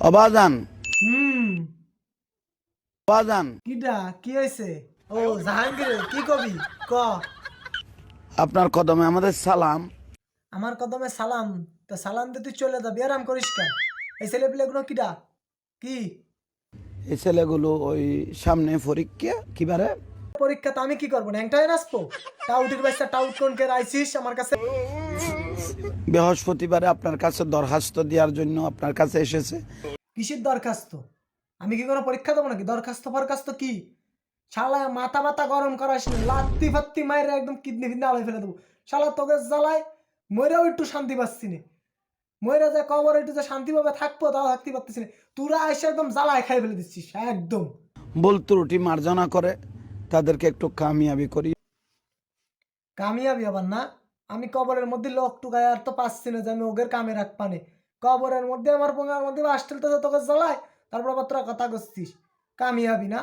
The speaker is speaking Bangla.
অবাজান। হুম। অবাজান। কিডা কি হয়েছে ও জাহাঙ্গীর কি কবি? ক। আপনার কদমে আমাদের সালাম। আমার কদমে সালাম। তো সালাম দিয়ে তুই চলে যাবি আরাম করিস কেন? এই ছেলে পেলেগুলো কিডা? কি? এই ছেলেগুলো ওই সামনে পরীক্ষা কিবারে পরীক্ষা তো আমি কি করব? ন্যাংটায় নাচবো? টাউটির বাচ্চা টাউট কোন কে আইসিস আমার কাছে? বৃহস্পতিবারে আপনার কাছে দরখাস্ত দেওয়ার জন্য আপনার কাছে এসেছে। কিসের দরখাস্ত? আমি কি কোনো পরীক্ষা দেবো নাকি? দরখাস্ত ফরখাস্ত কি? শালা মাথা মাথা গরম করাস না লাত্তি ফাত্তি মায়ের একদম কিডনি ফিডনি আলাই ফেলে দেবো। শালা তোকে জ্বালায় ময়রাও একটু শান্তি পাচ্ছি না। ময়রা যে কবর একটু যে শান্তি পাবে থাকব তাও থাকতে পারতেছি না। তোরা এসে একদম জ্বালায় খাই ফেলে দিচ্ছিস একদম। ভুল ত্রুটি মার্জনা করে। তাদেরকে একটু কামিয়াবি করি। কামিয়াবি আবার না। আমি কবরের মধ্যে লোক টুকায় আর তো পাচ্ছি না যে আমি ওগের কামে রাখ পানি। কবরের মধ্যে আমার পোঙার মধ্যে বাস তো তোকে জ্বালায়, তারপর আবার তোরা কথা করছিস কামিয়াবি না?